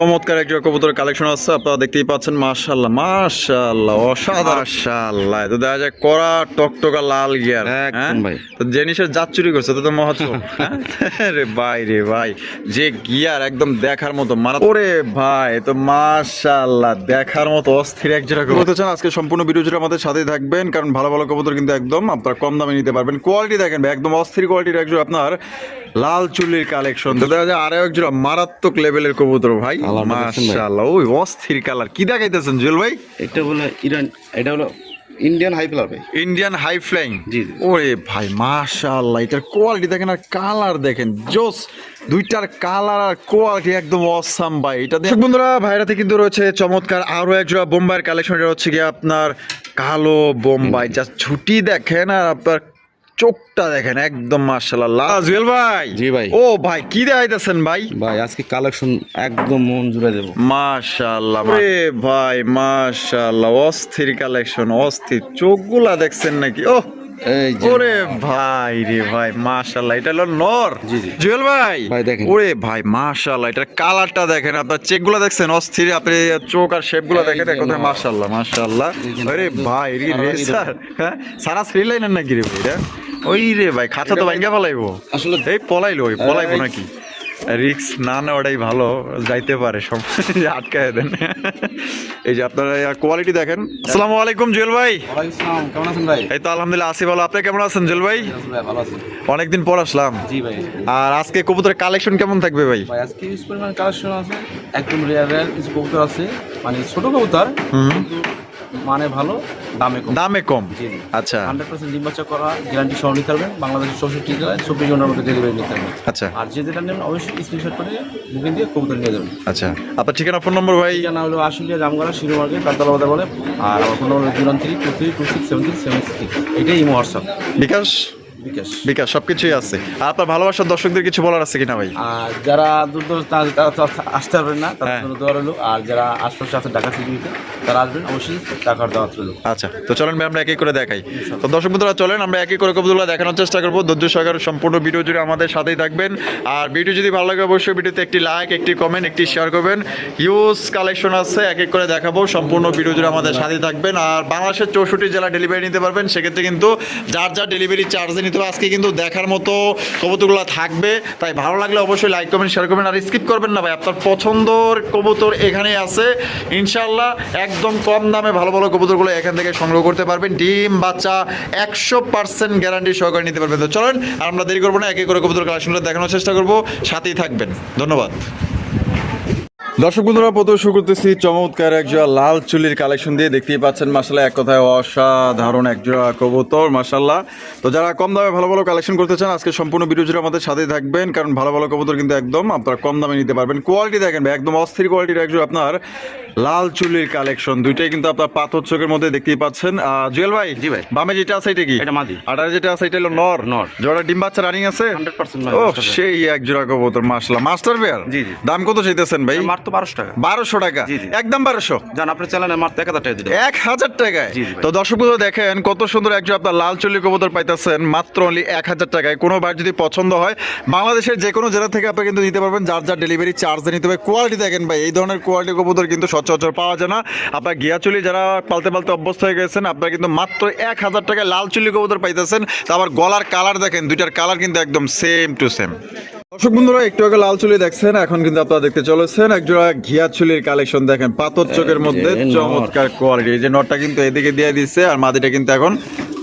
চমৎকার একটা কবুতরের কালেকশন আছে আপনারা দেখতেই পাচ্ছেন মাশাআল্লাহ মাশাআল্লাহ অসাধারণ। মাশাআল্লাহ। তো দেখা যায় কড়া টকটকা লাল গিয়ার একদম ভাই। তো জিনিসের জাত চুরি করছে তো তো মহত্ব হ্যাঁ? রে ভাই রে ভাই যে গিয়ার একদম দেখার মতো মারা ওরে ভাই তো মাশাআল্লাহ দেখার মতো অস্থির এক জোড়া কবুতর। চান আজকে সম্পূর্ণ ভিডিও জুড়ে আমাদের সাথেই থাকবেন কারণ ভালো ভালো কবুতর কিন্তু একদম আপনারা কম দামে নিতে পারবেন। কোয়ালিটি দেখেন ভাই একদম অস্থির কোয়ালিটির একজন আপনার লাল চুল্লির কালেকশন আরও একজোড়া মারাত্মক লেভেলের কবুতর ভাই। মাশাআল্লাহ। ওই অস্থির কালার কি দেখাইতেছেন জুয়েল ভাই? এটা বলে ইরান এটা হলো ইন্ডিয়ান হাই ভাই। ইন্ডিয়ান হাই ফ্লাইং জি। ওরে ভাই মাশাআল্লাহ এটার কোয়ালিটি দেখেন আর কালার দেখেন। জোস দুইটার কালার আর কোয়ালিটি একদম অসাম ভাই। এটা দেখুন বন্ধুরা ভাইরাতে কিন্তু রয়েছে চমৎকার আরও এক জোড়া বোম্বাইয়ের কালেকশন এটা হচ্ছে কি আপনার কালো বোম্বাই। জাস্ট ছুটি দেখেন আর আপনার চোখটা দেখেন একদম মার্শাল ভাই। জি ভাই। ও ভাই কি দেখাইতেছেন ভাই? ভাই আজকে কালেকশন একদম মন জুড়ে দেবো। মার্শাল্লাহ রে ভাই মার্শাল্লাহ অস্থির কালেকশন অস্থির। চোখগুলা দেখছেন নাকি? ও এই যে ওরে ভাই রে ভাই মাশাআল্লাহ এটা হলো নর। জি, জি। জুয়েল ভাই ভাই, ওরে ভাই মাশাআল্লাহ এটার কালারটা দেখেন আপনার চেকগুলো দেখছেন অস্থির আপনি চোখ আর শেপগুলো দেখেন এক। মাশাআল্লাহ মাশাআল্লাহ। ভাই রে রে স্যার হ্যাঁ? সারা লাইনের নাকি রে ভাই এটা? ওই রে ভাই খাতা তো ভাঙ্গা ফেলাইবো। আসলে এই পলাইলো ওই পলাইবো নাকি? রিক্স না নেওয়াটাই ভালো যাইতে পারে সব আটকায় দেন। এই যে আপনারা কোয়ালিটি দেখেন। আসসালামু আলাইকুম জুয়েল ভাই। কেমন আছেন ভাই? এই তো আলহামদুলিল্লাহ আসি ভালো। আপনি কেমন আছেন জুয়েল ভাই? অনেকদিন পর আসলাম। জি ভাই। আর আজকে কবুতরের কালেকশন কেমন থাকবে ভাই? ভাই আজকে ইউজ পরিমাণ কালেকশন আছে একদম রেয়ার রেয়ার কিছু কবুতর আছে মানে ছোট কবুতর। মানে ভালো দামে কম। দামে কম? আচ্ছা। হান্ড্রেড পার্সেন্ট ডিম বাচ্চা করা গ্যারান্টি সহ নিতে পারবেন। বাংলাদেশের চৌষট্টি জেলায় চব্বিশ ঘণ্টার মধ্যে ডেলিভারি নিতে পারবেন। আচ্ছা। আর যে যেটা নেবেন অবশ্যই স্ক্রিনশট করে বুকিং দিয়ে কবুতর নিয়ে যাবেন। আচ্ছা। আপনার ঠিকানা ফোন নম্বর ভাই? ঠিকানা হলো আশুলিয়া জামগড়া শিরো মার্কেট কালতলা বাজার বলে। আর আমার phone number zero three two three two six seven three seven six এটাই ইমো হোয়াটসঅ্যাপ বিকাশ? বিকাশ। বিকাশ সবকিছুই আছে। আর আপনার ভালোবাসার দর্শকদের কিছু বলার আছে কিনা ভাই? আর যারা দূর দূর তারা তো আসতে পারবেন না তাদের হ্যাঁ। জন্য দেওয়া রইল। আর যারা আশপাশে আছে ঢাকা সিটিতে তারা আসবেন অবশ্যই টাকার দেওয়া রইল। আচ্ছা তো চলেন ভাই আমরা একই করে দেখাই। তো দর্শক বন্ধুরা চলেন আমরা একই করে কবুতরগুলো দেখানোর চেষ্টা করব। ধৈর্য সহকারে সম্পূর্ণ ভিডিও জুড়ে আমাদের সাথেই থাকবেন। আর ভিডিও যদি ভালো লাগে অবশ্যই ভিডিওতে একটি লাইক একটি কমেন্ট একটি শেয়ার করবেন। ইউজ কালেকশন আছে এক এক করে দেখাবো। সম্পূর্ণ ভিডিও জুড়ে আমাদের সাথেই থাকবেন। আর বাংলাদেশের চৌষট্টি জেলা ডেলিভারি নিতে পারবেন। সেক্ষেত্রে কিন্তু যার যার ডেলিভারি চার্জে নিতে হবে আজকে কিন্তু দেখার মতো কবুতরগুলো থাকবে। তাই ভালো লাগলে অবশ্যই লাইক কমেন্ট শেয়ার করবেন আর স্কিপ করবেন না ভাই। আপনার পছন্দর কবুতর এখানেই আছে। ইনশাল্লাহ একদম কম দামে ভালো ভালো কবুতরগুলো এখান থেকে সংগ্রহ করতে পারবেন। ডিম, বাচ্চা একশো পার্সেন্ট গ্যারান্টি সহকারে নিতে পারবেন। তো চলেন আর আমরা দেরি করব না, একে করে কবুতর কালেকশনগুলো দেখানোর চেষ্টা করব। সাথেই থাকবেন। ধন্যবাদ। দর্শক বন্ধুরা প্রথম শুরু করতেছি চমৎকার একজোড়া লাল চুলির কালেকশন দিয়ে। দেখতেই পাচ্ছেন মাসাল্লাহ এক কথায় অসাধারণ একজোড়া কবুতর মাসাল্লাহ তো যারা কম দামে ভালো ভালো কালেকশন করতে চান আজকে সম্পূর্ণ ভিডিও জুড়ে আমাদের সাথেই থাকবেন কারণ ভালো ভালো কবুতর কিন্তু একদম আপনারা কম দামে নিতে পারবেন। কোয়ালিটি দেখেন ভাই, একদম অস্থির কোয়ালিটির একজোড়া আপনার লাল চুলির কালেকশন। দুইটাই কিন্তু আপনার পাথর চোখের মধ্যে দেখতেই পাচ্ছেন। জুয়েল ভাই জি ভাই। বামে যেটা আছে এটা কি? এটা মাদি। আর যেটা আছে এটা হলো নর। নর। জোড়া ডিম বাচ্চা রানিং আছে? 100% ও সেই এক জোড়া কবুতর মাসলা মাস্টার পেয়ার জি, জি। দাম কত চাইতেছেন ভাই? মার বারোশো টাকা। বারোশো টাকা। একদম বারোশো? জান আপনার চ্যানেলে মার তো এক হাজার টাকা এক হাজার টাকায়। তো দর্শক দেখেন কত সুন্দর একজন আপনার লাল চল্লি কবুতর পাইতেছেন মাত্র অনলি এক হাজার টাকায়। কোনো বার যদি পছন্দ হয় বাংলাদেশের যে কোনো জেলা থেকে আপনি কিন্তু নিতে পারবেন যার যার ডেলিভারি চার্জ নিতে হবে। কোয়ালিটি দেখেন ভাই এই ধরনের কোয়ালিটি কবুতর কিন্তু সচরাচর পাওয়া যায় না। আপনার গিয়া চুলি যারা পালতে পালতে অভ্যস্ত হয়ে গেছেন আপনারা কিন্তু মাত্র এক হাজার টাকায় লাল চুলি কবুতর পাইতেছেন। তো আবার গলার কালার দেখেন দুইটার কালার কিন্তু একদম সেম টু সেম দর্শক বন্ধুরা একটু আগে লাল চুলি দেখছেন এখন কিন্তু আপনারা দেখতে চলেছেন। একজোড়া ঘিয়া চুলির কালেকশন দেখেন পাথর চোখের মধ্যে চমৎকার কোয়ালিটি এই যে নটটা কিন্তু এদিকে দিয়ে দিচ্ছে আর মাদিটা কিন্তু এখন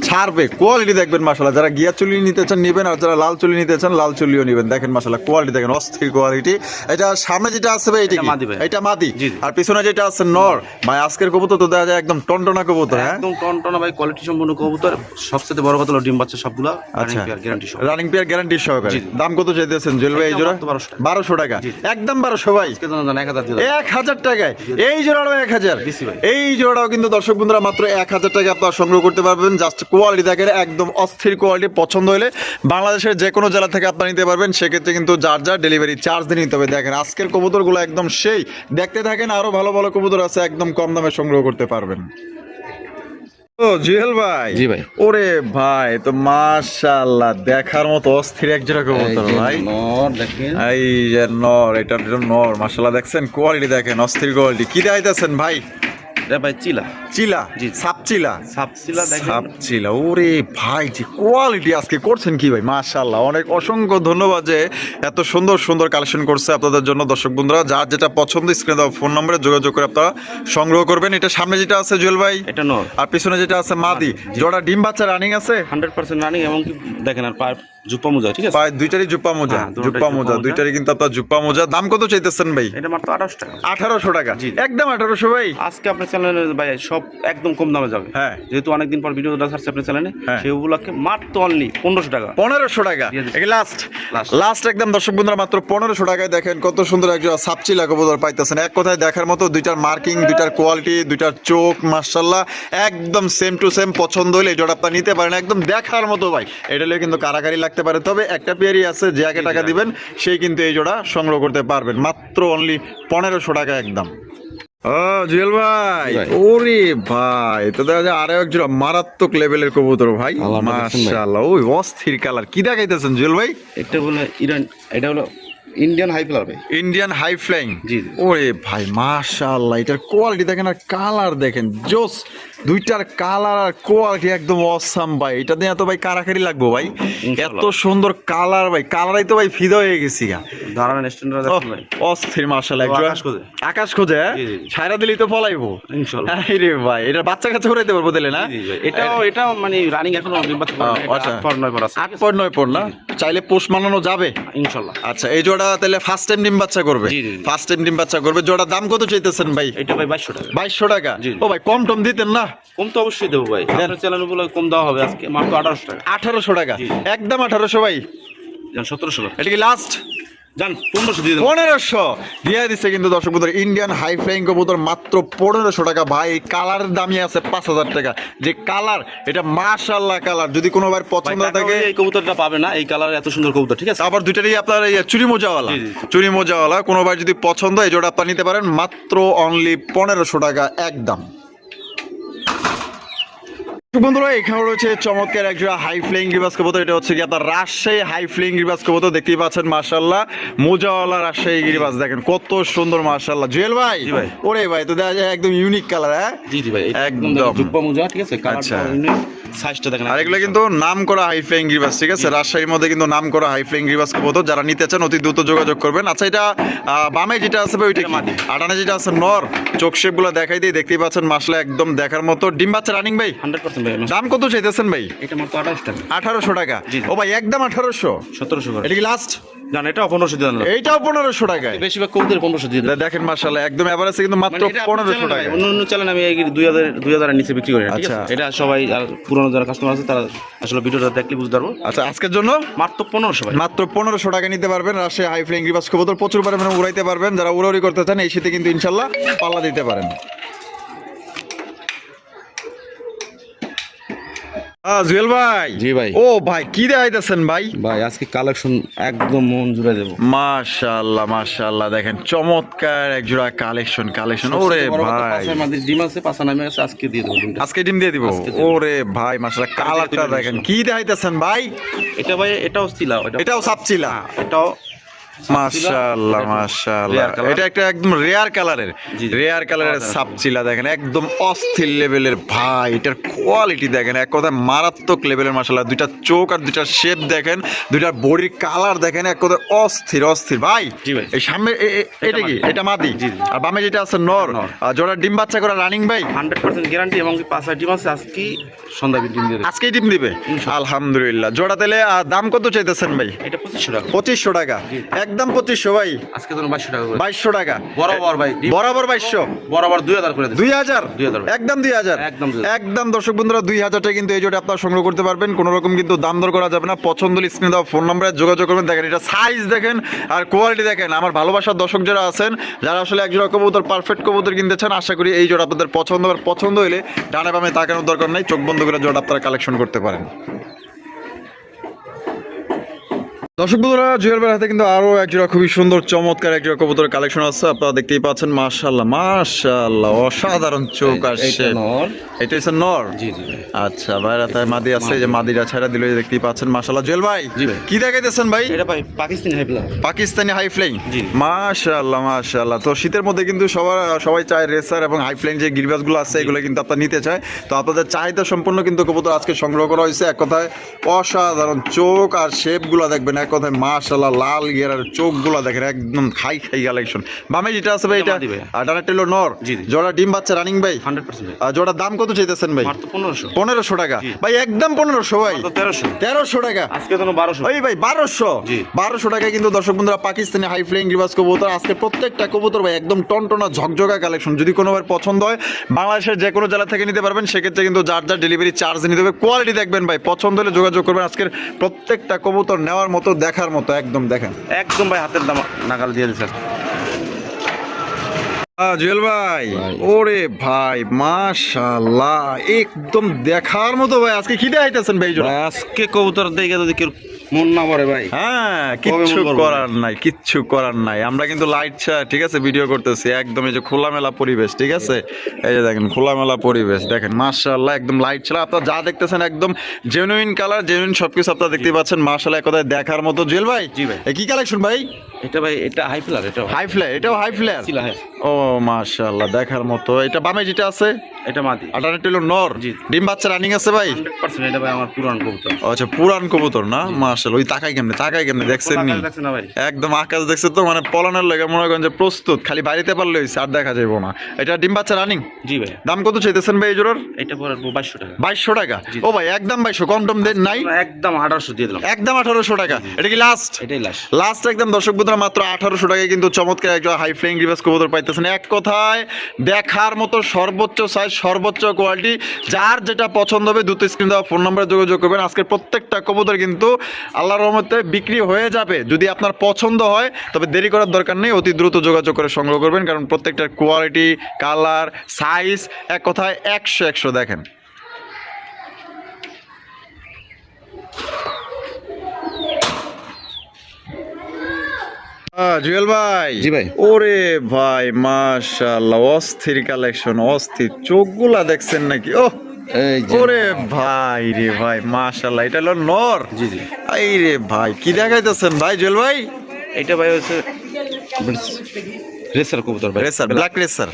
ছাড়বে। কোয়ালিটি দেখবেন মাসালা যারা গিয়া চুলি নিতে চান নিবেন আর যারা লাল চুলি নিতে চান লাল চুলিও নিবেন। দেখেন মাসালা কোয়ালিটি দেখেন অস্থির কোয়ালিটি এটা সামনে যেটা আছে ভাই এটা মাদি ভাই। এটা মাদি। আর পিছনে যেটা আছে নর। ভাই আজকের কবুতর তো দেখা যায় একদম টনটনা কবুতর হ্যাঁ? একদম টনটনা ভাই কোয়ালিটি সম্পূর্ণ কবুতর। সবচেয়ে বড় কথা হলো ডিম বাচ্চা সবগুলা আচ্ছা। গ্যারান্টি সহ। রানিং পেয়ার গ্যারান্টি সহকারে। দাম কত চাইতেছেন জুয়েল ভাই এই জোড়া? 1200 টাকা। বারোশো টাকা। একদম বারোশো ভাই। আজকে জানা জান এক হাজার দিলাম এক হাজার টাকায়। এই এক হাজার। এই জোড়াও কিন্তু দর্শক বন্ধুরা মাত্র এক হাজার টাকা আপনারা সংগ্রহ করতে পারবেন। জাস্ট কোয়ালিটি দেখেন একদম অস্থির কোয়ালিটি পছন্দ হলে বাংলাদেশের যে কোনো জেলা থেকে আপনারা নিতে পারবেন সেক্ষেত্রে কিন্তু যার যার ডেলিভারি চার্জ দিয়ে নিতে হবে। দেখেন আজকের কবুতরগুলো একদম সেই। দেখতে থাকেন আরও ভালো ভালো কবুতর আছে একদম কম দামে সংগ্রহ করতে পারবেন। ও জুয়েল ভাই। জি ভাই। ওরে ভাই তো মাশাআল্লাহ দেখার মতো অস্থির এক জোড়া কবুতর ভাই। দেখেন। এই যে নর এটা এটা নর মাশাআল্লাহ দেখছেন? কোয়ালিটি দেখেন অস্থির কোয়ালিটি কি দেখাইতেছেন ভাই? এটা ভাই চিলা। চিলা? জি। ওরে ভাই যে কোয়ালিটি আজকে করছেন কি ভাই? অনেক অসংখ্য ধন্যবাদ যে এত সুন্দর সুন্দর কালেকশন করছে আপনাদের জন্য। দর্শক বন্ধুরা যার যেটা পছন্দ স্ক্রিনে দেওয়া ফোন নম্বরে যোগাযোগ করে আপনারা সংগ্রহ করবেন। এটা সামনে যেটা আছে জুয়েল ভাই? এটা নর আর পিছনে যেটা আছে মাদি। জোড়া ডিম বাচ্চা রানিং আছে? হান্ড্রেড পার্সেন্ট রানিং এমনকি দেখেন আর জুপ্পা মোজা ঠিক আছে? দুইটারই জুপ্পা মোজা হ্যাঁ, জুপ্পা মোজা। দুইটারই কিন্তু আপনার জুপ্পা মোজা। দাম কত চাইতেছেন ভাই? এটা মাত্র টাকা। আঠারোশো টাকা। জি। একদম আঠারোশো ভাই। আজকে আপনার চ্যানেলে ভাই সব একদম কম দামে যাবে। হ্যাঁ। যেহেতু অনেকদিন পর ভিডিওটা ছাড়ছে আপনার চ্যানেলে। সেগুলোকে মাত্র অনলি টাকা। টাকা। লাস্ট লাস্ট একদম দর্শক বন্ধুরা মাত্র পনেরোশো টাকায় দেখেন কত সুন্দর একজন সাপচিলা কবুতর পাইতেছেন। এক কথায় দেখার মতো দুইটার মার্কিং দুইটার কোয়ালিটি দুইটার চোখ মার্শাল্লাহ একদম সেম টু সেম পছন্দ হলে এই জোড়া আপনার নিতে পারেন। একদম দেখার মতো ভাই। এটা হলে কিন্তু কারাকারি লাগতে পারে। তবে একটা পেয়ারই আছে যে আগে টাকা দিবেন সেই কিন্তু এই জোড়া সংগ্রহ করতে পারবেন। মাত্র অনলি পনেরোশো টাকা একদম। ও জুয়েল ভাই। ওরে ভাই তো দেখা যায় আরও এক জোড়া মারাত্মক লেভেলের কবুতর ভাই। মাশাআল্লাহ ওই অস্থির কালার। কি দেখাইতেছেন জুয়েল ভাই? এটা বলে ইরান এটা হলো Indian high Indian high flying জি। ওরে ভাই মাশাআল্লাহ এটার কোয়ালিটি দেখেন আর কালার দেখেন। জোস দুইটার কালার আর কোয়ালিটি একদম অসাম ভাই। এটা দিয়ে এত ভাই কারাকারি লাগবো ভাই। এত সুন্দর কালার ভাই। কালারাই তো ভাই ফিদা হয়ে গেছি গা। দাঁড়ান স্ট্যান্ডার্ড ভাই। অস্থির মাশাআল্লাহ। ও, আকাশ খোঁজে। আকাশ খোঁজে হ্যাঁ? ছাইরা দিলেই তো ফলাইবো ইনশাল্লাহ রে ভাই এটা বাচ্চা কাচ্চা উড়াইতে পারব দিলে না। এটাও এটাও মানে রানিং এখনও আচ্ছা। আট পর নয় পর আছে। আট পয়েন্ট নয় পর না? চাইলে পোষ মানানো যাবে। ইনশাল্লাহ আচ্ছা এই জোড়া তাহলে ফার্স্ট টাইম ডিম বাচ্চা করবে। ফার্স্ট টাইম ডিম বাচ্চা করবে। জোড়া দাম কত চাইতেছেন ভাই? এটা ভাই বাইশশো টাকা। বাইশশো টাকা। ও ভাই কম টম দিতেন না? কম তো অবশ্যই দেবো ভাই। চ্যানেলগুলো কম দেওয়া হবে আজকে মাত্র আঠারোশো টাকা। আঠারোশো টাকা। একদম আঠারোশো ভাই। সতেরোশো এটা কি লাস্ট পনেরোশো দিয়ে পনেরোশো। দিয়ে দিচ্ছে কিন্তু দর্শক বন্ধুরা ইন্ডিয়ান হাই ফ্লাইং কবুতর মাত্র পনেরোশো টাকা। ভাই এই দামই আছে পাঁচ হাজার টাকা। যে কালার এটা মাশাল্লাহ কালার যদি কোনো ভাই পছন্দ থাকে এই কবুতরটা পাবে না। এই কালার এত সুন্দর কবুতর ঠিক আছে? আবার দুইটারই আপনার এই চুরি মোজাওয়ালা। চুরি মোজাওয়ালা কোনো ভাই যদি পছন্দ এই জোড়া আপনার নিতে পারেন মাত্র অনলি পনেরোশো টাকা একদম। বন্ধুরা এখানে রয়েছে চমৎকার একজোড়া হাই ফ্লেইং রিভার্স কবুতর। এটা হচ্ছে কি আপনার রাজশাহী হাই ফ্লেইং রিভার্স কবুতর। দেখতেই পাচ্ছেন মার্শাল্লাহ মোজাওয়ালা রাজশাহী গ্রিবাস দেখেন কত সুন্দর মার্শাল্লাহ জুয়েল ভাই? ভাই। ওরে ভাই তো দেখা যায় একদম ইউনিক কালার হ্যাঁ? জি জি ভাই একদম একদম। মোজা ঠিক আছে? আচ্ছা। সাইজটা দেখেন আর এগুলো কিন্তু নাম করা হাই ফ্লাইং রিভার্স ঠিক আছে? রাজশাহীর মধ্যে কিন্তু নাম করা হাই ফ্লাইং রিভার্স কবুতর যারা নিতে চান অতি দ্রুত যোগাযোগ করবেন। আচ্ছা এটা বামে যেটা আছে ওইটা মাদি। আটানে যেটা আছে নর। চোখ শেপগুলো দেখাই দিয়ে দেখতেই পাচ্ছেন মাসলা একদম দেখার মতো। ডিম বাচ্চা রানিং ভাই? হান্ড্রেড পার্সেন্ট ভাই দাম কত চাইতেছেন ভাই? এটা মাত্র আঠাশ টাকা। আঠারোশো টাকা। ও ভাই একদম আঠারোশো। সতেরোশো এটা কি লাস্ট জান এটাও পনেরোশো এইটাও বেশিরভাগ কবুতর পনেরোশো দিয়ে দেখেন মার্শাল্লাহ একদম এভারেজে কিন্তু মাত্র মানে এটা পনেরোশো টাকা অন্য অন্য চ্যানেল আমি দুই হাজার দুই হাজারের নিচে বিক্রি করি আচ্ছা। এটা সবাই আর পুরোনো যারা কাস্টমার আছে তারা আসলে ভিডিওটা দেখলে বুঝতে পারব। আচ্ছা আজকের জন্য? মাত্র পনেরোশো মাত্র পনেরোশো টাকা নিতে পারবেন হাই কবুতর প্রচুর পরিমাণে উড়াইতে পারবেন। যারা উড়াউড়ি করতে চান এই শীতে কিন্তু ইনশাল্লাহ পাল্লা দিতে পারেন। জুয়েল ভাই। জি ভাই। ও ভাই কি দেখাইতেছেন ভাই? ভাই আজকে কালেকশন একদম মন জুড়ে দেবো। মাশাআল্লাহ মাশাআল্লাহ দেখেন চমৎকার এক জোড়া কালেকশন কালেকশন। ওরে ভাই। আমাদের ডিম আছে পাঁচা নামে আছে আজকে দিয়ে দেবো আজকে ডিম দিয়ে দিব। ওরে ভাই মাশাআল্লাহ কালারটা দেখেন। কি দেখাইতেছেন ভাই? এটা ভাই এটাও ছিল এটাও সাপচিলা এটাও মাশাআল্লাহ মাশাআল্লাহ। এটা একটা একদম রেয়ার কালারের। রেয়ার কালারের সাপচিলা দেখেন একদম অস্থির লেভেলের ভাই এটার কোয়ালিটি দেখেন এক কথায় মারাত্মক লেভেলের মাশাআল্লাহ। দুইটা চোখ আর দুইটা শেপ দেখেন দুইটার বডির কালার দেখেন এক কথায় অস্থির অস্থির। ভাই এই সামনে এটা কি? এটা মাদি। আর বামে যেটা আছে নর। আর জোড়া ডিম বাচ্চা করা রানিং ভাই? হান্ড্রেড পার্সেন্ট গ্যারান্টি এবং পাঁচা ডিম আছে আজকে সন্ধ্যা ডিম দেবো। আজকেই ডিম দিবে? আলহামদুলিল্লাহ। জোড়া তেলে দাম কত চাইতেছেন ভাই? এটা পঁচিশশো টাকা। পঁচিশশো টাকা। একদম পঁচিশশো ভাই আজকে ধরুন বাইশশো টাকা বাইশশো টাকা। বরাবর ভাই বরাবর বাইশশো। বরাবর দুই হাজার করে দুই হাজার? 2000 ভাই। একদম দুই হাজার। একদম একদম দর্শক বন্ধুরা দুই হাজারটা কিন্তু এই জোটে আপনারা সংগ্রহ করতে পারবেন। কোনো রকম কিন্তু দাম দর করা যাবে না। পছন্দ স্ক্রিনে দেওয়া ফোন নম্বরে যোগাযোগ করবেন। দেখেন এটা সাইজ দেখেন আর কোয়ালিটি দেখেন। আমার ভালোবাসার দর্শক যারা আছেন যারা আসলে এক জোড়া কবুতর পারফেক্ট কবুতর কিনতে চান আশা করি এই জোড়া আপনাদের পছন্দ আর পছন্দ হলে ডানে বামে তাকানোর দরকার নাই। চোখ বন্ধ করে জোড়া আপনারা কালেকশন করতে পারেন। দর্শক বন্ধুরা জুয়েল ভাইয়ের হাতে কিন্তু আরও একজোড়া খুবই সুন্দর চমৎকার একজোড়া কবুতরের কালেকশন আছে। আপনারা দেখতেই পাচ্ছেন মাশাআল্লাহ মাশাআল্লাহ অসাধারণ চোখ। নর। এটা হচ্ছে নর? জি জি ভাই। আচ্ছা মাদি আছে যে মাদিরা ছাড়া দিল দেখতেই পাচ্ছেন জুয়েল ভাই কি দেখাইতেছেন ভাই? এটা ভাই পাকিস্তানি পাকিস্তানি হাই ফ্লাইং জি। মাশাআল্লাহ মাশাআল্লাহ। তো শীতের মধ্যে কিন্তু সবার সবাই চায় রেসার এবং হাই ফ্লাইং যে গিরবাসগুলো আছে এগুলো কিন্তু আপনারা নিতে চায়। তো আপনাদের চাহিদা সম্পূর্ণ কিন্তু কবুতর আজকে সংগ্রহ করা হয়েছে। এক কথায় অসাধারণ চোখ আর শেপগুলো দেখবেন এক কথায় মাশাআল্লাহ লাল গিয়ার চোখগুলো দেখেন একদম খাই খাই কালেকশন। বামে যেটা আছে ভাই এটা ডানা টেলো নর। জোড়া ডিম বাচ্চা রানিং ভাই। জোড়ার দাম কত চাইতেছেন ভাই? পনেরোশো। পনেরোশো টাকা। ভাই একদম পনেরোশো ভাই। তেরোশো। তেরোশো টাকা। আজকে তো বারোশো। ওই ভাই বারোশো। বারোশো টাকায় কিন্তু দর্শক বন্ধুরা পাকিস্তানি হাই ফ্লাইং রিভার্স কবুতর। আজকে প্রত্যেকটা কবুতর ভাই একদম টনটনা ঝকঝকা কালেকশন। যদি কোনোবার পছন্দ হয় বাংলাদেশের যে কোনো জেলা থেকে নিতে পারবেন সেক্ষেত্রে কিন্তু যার যার ডেলিভারি চার্জ নিতে হবে। কোয়ালিটি দেখবেন ভাই পছন্দ হলে যোগাযোগ করবেন। আজকের প্রত্যেকটা কবুতর নেওয়ার মতো দেখার মতো একদম দেখেন। একদম ভাই হাতের দাম নাগাল দিয়ে দিচ্ছে জুয়েল ভাই ভাই। ওরে ভাই মাশাল্লাহ একদম দেখার মতো ভাই আজকে খিদে আইতেছেন ভাই আজকে কবুতর দেখে যদি কেউ মন না পড়ে ভাই। হ্যাঁ কিচ্ছু করার নাই কিচ্ছু করার নাই। আমরা কিন্তু লাইট ছাড়া ঠিক আছে ভিডিও করতেছি। একদম এই যে খোলামেলা পরিবেশ ঠিক আছে? এই যে দেখেন খোলামেলা পরিবেশ দেখেন মার্শাল্লাহ একদম লাইট ছাড়া। আপনারা যা দেখতেছেন একদম জেনুইন কালার জেনুইন সবকিছু আপনারা দেখতে পাচ্ছেন। মার্শাল্লাহ কথায় দেখার মতো। জেল ভাই ভাই। কি কালেকশন ভাই? এটা ভাই এটা হাই ফ্লার এটা হাই ফ্লেয়ার এটাও হাই ফ্লেয়ার ছিল হ্যাঁ ও মার্শাল্লাহ দেখার মতো। এটা বামে যেটা আছে? এটা মাদি। আটানে টেলো নর। ডিম বাচ্চা রানিং আছে ভাই? হান্ড্রেড পার্সেন্ট এটা ভাই আমার পুরান কবুতর। আচ্ছা পুরান কবুতর না? মার্শাল ওই তাকাই কেমনে তাকাই কেমনে দেখছেন নি? একদম আকাশ দেখছে তো মানে পলানের লেগে মনে করেন যে প্রস্তুত খালি বাড়িতে পারলে হইছে আর দেখা যাইব না। এটা ডিম বাচ্চা রানিং জি ভাই। দাম কত চাইতেছেন ভাই এই জোড়ার? এটা পরে বাইশশো টাকা। বাইশশো টাকা? ও ভাই একদম বাইশশো কম টম দেন নাই? একদম আঠারোশো দিয়ে দিলাম। একদম আঠারোশো টাকা। এটা কি লাস্ট এটাই লাস্ট লাস্ট একদম দর্শক বন্ধুরা মাত্র আঠারোশো টাকায় কিন্তু চমৎকার একটা হাই ফ্লাইং রিভার্স কবুতর পাইতেছেন। এক কথায় দেখার মতো সর্বোচ্চ সাইজ সর্বোচ্চ কোয়ালিটি যার যেটা পছন্দ হবে দ্রুত স্ক্রিন দেওয়া ফোন নম্বরে যোগাযোগ করবেন। আজকের প্রত্যেকটা কবুতর কিন্তু আল্লাহর রহমতে বিক্রি হয়ে যাবে। যদি আপনার পছন্দ হয়, তবে দেরি করার দরকার নেই। অতি দ্রুত যোগাযোগ করে সংগ্রহ করবেন। কারণ প্রত্যেকটার কোয়ালিটি কালার সাইজ এক কথায় একশো একশো দেখেন। জুয়েল ভাই। জি ভাই। ওরে ভাই মাশাআল্লাহ অস্থির কালেকশন অস্থির। চোখগুলা দেখছেন নাকি? ও ওরে ভাই রে ভাই মাশাআল্লাহ এটা হলো নর। জি জি। এই রে ভাই কি দেখাইতেছেন ভাই জুয়েল ভাই? এটা ভাই হচ্ছে রেসার কবুতর ভাই। Racer black racer.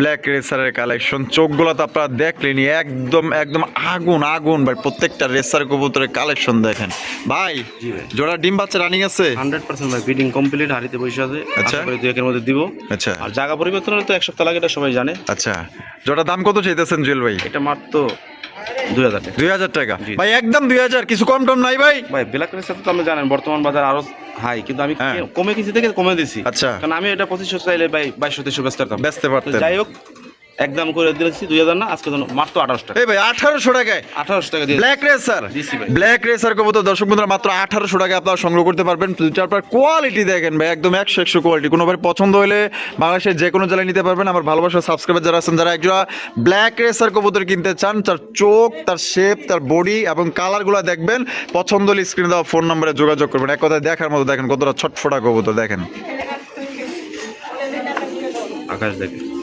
ব্ল্যাক রেসারের কালেকশন চোখগুলো তো আপনারা দেখলেনি একদম একদম আগুন আগুন ভাই। প্রত্যেকটা রেসার কবুতরের কালেকশন দেখেন। ভাই জি ভাই। জোড়া ডিম বাচ্চা রানিং আছে? হান্ড্রেড পার্সেন্ট ভাই। বিডিং কমপ্লিট বসে আছে। আচ্ছা। দুই একের মধ্যে দিব। আচ্ছা। আর জায়গা পরিবর্তন হলে তো এক সপ্তাহ লাগে এটা সবাই জানে। আচ্ছা। জোড়া দাম কত চাইতেছেন জুয়েল ভাই? এটা মাত্র দুই হাজার টাকা। দুই হাজার টাকা। ভাই একদম দুই হাজার। কিছু কম টম নাই ভাই? ভাই ব্ল্যাক রেসার তো আপনি জানেন বর্তমান বাজার আরও হাই কিন্তু আমি হ্যাঁ। কমে কিছু থেকে কমে দিছি আচ্ছা। কারণ আমি এটা পঁচিশশো চাইলে ভাই বাইশশো তেইশশো ব্যস্ত বেচতে পারতাম যাই হোক একদম করে দিয়েছি দুই হাজার না আজকে মাত্র আঠারোশো টাকা। এই ভাই আঠারোশো টাকায় আঠারোশো টাকা দিয়ে ব্ল্যাক রেসার ব্ল্যাক রেসার কবুতর দর্শক বন্ধুরা মাত্র আঠারোশো টাকা আপনারা সংগ্রহ করতে পারবেন। পর কোয়ালিটি দেখেন ভাই একদম একশো একশো কোয়ালিটি কোনোবার পছন্দ হলে বাংলাদেশের যে কোনো জেলায় নিতে পারবেন। আমার ভালোবাসার সাবস্ক্রাইবার যারা আছেন যারা একজোড়া ব্ল্যাক রেসার কবুতর কিনতে চান তার চোখ তার শেপ তার বডি এবং কালারগুলো দেখবেন। পছন্দ হলে স্ক্রিনে দেওয়া ফোন নম্বরে যোগাযোগ করবেন। এক কথায় দেখার মতো দেখেন কতটা ছটফটা কবুতর দেখেন। আকাশ দেখে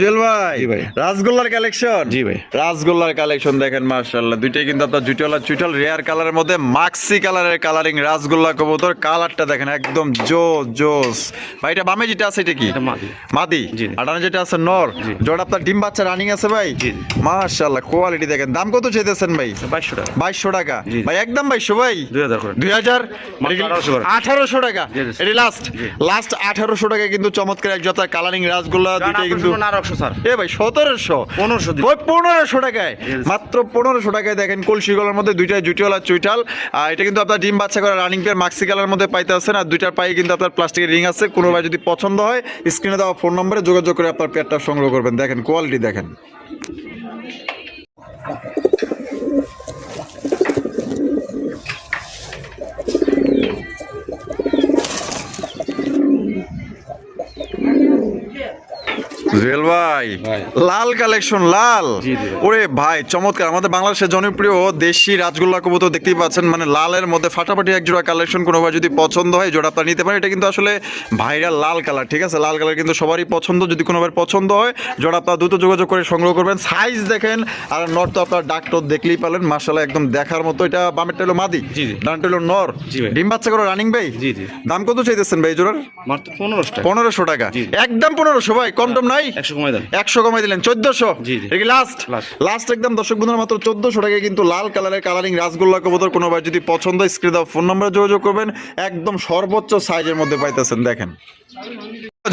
জুয়েল ভাই রাসগোল্লার কালেকশন জি ভাই। রাসগোল্লার কালেকশন দেখেন মার্শাল্লাহ দুইটাই কিন্তু আপনার জুটিওয়ালা চুইটাল রেয়ার কালারের মধ্যে মাক্সি কালারের কালারিং রাসগোল্লা কবুতর কালারটা দেখেন একদম জো জোস। ভাই এটা বামে যেটা আছে এটা কি? মাদি। মাদি? যেটা আছে নর। জোড়া আপনার ডিম বাচ্চা রানিং আছে ভাই? মার্শাল্লাহ কোয়ালিটি দেখেন। দাম কত চাইতেছেন ভাই? বাইশশো টাকা। বাইশশো টাকা। ভাই একদম বাইশশো ভাই? দুই হাজার দুই হাজার? মাত্র 1800 করে। আঠারোশো টাকা। লাস্ট লাস্ট আঠারোশো টাকা কিন্তু চমৎকার এক জোতা কালারিং রাসগোল্লা দুইটাই কিন্তু স্যার। এ ভাই সতেরোশো। পনেরোশো ওই পনেরোশো টাকায়? মাত্র পনেরোশো টাকায় দেখেন কলসি গলার মধ্যে দুইটা আর চুইটাল আর এটা কিন্তু আপনার ডিম বাচ্চা করা রানিং পেয়ার মাক্সি কালার মধ্যে পাইতে আছেন আর দুইটার পায়ে কিন্তু আপনার প্লাস্টিকের রিং আছে। কোনো ভাই যদি পছন্দ হয় স্ক্রিনে দেওয়া ফোন নম্বরে যোগাযোগ করে আপনার পেয়ারটা সংগ্রহ করবেন। দেখেন কোয়ালিটি দেখেন। জুয়েল ভাই। লাল কালেকশন লাল। ওরে ভাই চমৎকার। আমাদের বাংলাদেশের জনপ্রিয় দেশি রাজগোল্লা কবুতর দেখতেই পাচ্ছেন মানে লালের মধ্যে ফাটাফাটি এক জোড়া কালেকশন কোনো ভাই যদি পছন্দ হয় জোড়া আপনারা নিতে পারেন। এটা কিন্তু আসলে ভাইরাল লাল কালার ঠিক আছে? লাল কালার কিন্তু সবারই পছন্দ যদি কোনো ভাই পছন্দ হয় জোড়া আপনারা দ্রুত যোগাযোগ করে সংগ্রহ করবেন। সাইজ দেখেন আর নর তো আপনার ডাক্তার দেখলেই পারলেন। মার্শাল্লাহ একদম দেখার মতো। এটা বামেরটা হলো মাদি। ডানটা হলো নর। ডিম বাচ্চা করে রানিং ভাই? দাম কত চাইতেছেন ভাই জোড়ার? পনেরোশো টাকা। পনেরোশো টাকা। একদম পনেরোশো ভাই কম টম নাই? একশো কমাই দেন। একশো কমাই দিলেন চোদ্দশো? জি, জি। এটা কি লাস্ট লাস্ট একদম দর্শক বন্ধুরা মাত্র চোদ্দশো টাকায় কিন্তু লাল কালারের কালারিং রাসগোল্লা কবুতর কোনো ভাই যদি পছন্দ স্ক্রিন ফোন নম্বরে যোগাযোগ করবেন। একদম সর্বোচ্চ সাইজের মধ্যে পাইতেছেন দেখেন।